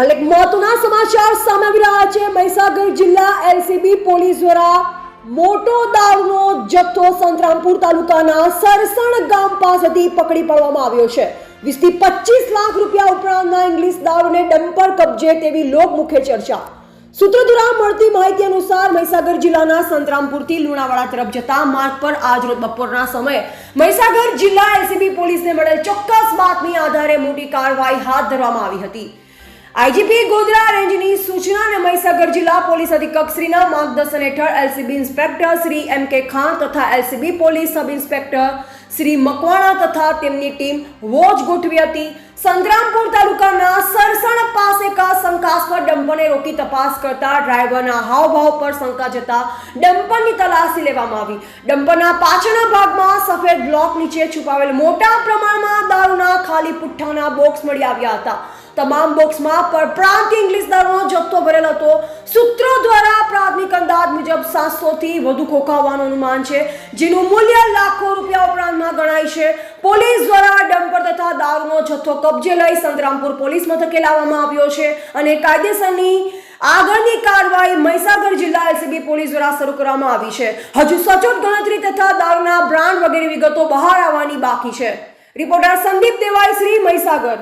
એક મહત્વના સમાચાર સામે આવી રહ્યા છે. મહીસાગર જિલ્લા એલસીબી પોલીસ દ્વારા મોટો દારૂનો જથ્થો સંતરામપુર તાલુકાના સરસણ ગામ પાસેથી પકડી પાડવામાં આવ્યો છે. વીસથી પચીસ લાખ રૂપિયા ઉપરાંતના ઇંગ્લિશ દારૂને ડમ્પર કબજે તેવી લોકમુખ્ય ચર્ચા. સૂત્રો દ્વારા મળતી માહિતી અનુસાર મહીસાગર જિલ્લાના સંતરામપુરથી લુણાવાડા તરફ જતા માર્ગ પર આજરોજ બપોરના સમયે મહીસાગર જિલ્લા એલસીબી પોલીસને મળેલ ચોક્કસ બાતમી આધારે મોટી કાર્યવાહી હાથ ધરવામાં આવી હતી. આઈજીપી ગોધરા રેન્જની સૂચના અને મહીસાગર જિલ્લા પોલીસ અધિક્ષક શ્રીના માર્ગદર્શન હેઠળ એલસીબી ઇન્સ્પેક્ટર શ્રી એમ કે ખાન તથા LCB police sub inspector Shri Makwana તથા તેમની ટીમ વોચ ગોઠવી હતી. સંગ્રામપુર તાલુકાના સરસણ પાસે કા શંકાસ્પદ ડમ્પરને રોકી તપાસ કરતા ડ્રાઈવરના હાવભાવ પર શંકા જતા ડમ્પરની તલાશી લેવામાં આવી. ડમ્પરના પાછળના ભાગમાં સફેદ બ્લોક નીચે છુપાવેલ મોટા પ્રમાણમાં દારૂના ખાલી પુઠ્ઠાના બોક્સ મળી આવ્યા હતા. તમામ બોક્સમાં પરપ્રાંત ઇંગ્લિશ દારૂનો જથ્થો ભરેલો હતો. સૂત્રો દ્વારા પ્રાથમિક અંદાજ મુજબ સાતસો થી વધુ ખોખાવવાનું અનુમાન છે, જેનું મૂલ્ય લાખો રૂપિયા ઉપરાંતમાં ગણાય છે. પોલીસ દ્વારા ડમ્પર તથા દારૂનો જથ્થો કબજે લઈ સંતરામપુર પોલીસ મથકે લાવવામાં આવ્યો છે અને કાયદેસરની આગળની કાર્યવાહી મહીસાગર જિલ્લા એલસીબી પોલીસ દ્વારા શરૂ કરવામાં આવી છે. હજુ સચોટ ગણતરી તથા દારૂના બ્રાન્ડ વગેરે વિગતો બહાર આવવાની બાકી છે. રિપોર્ટર સંદીપ દેવાઈ શ્રી મહીસાગર.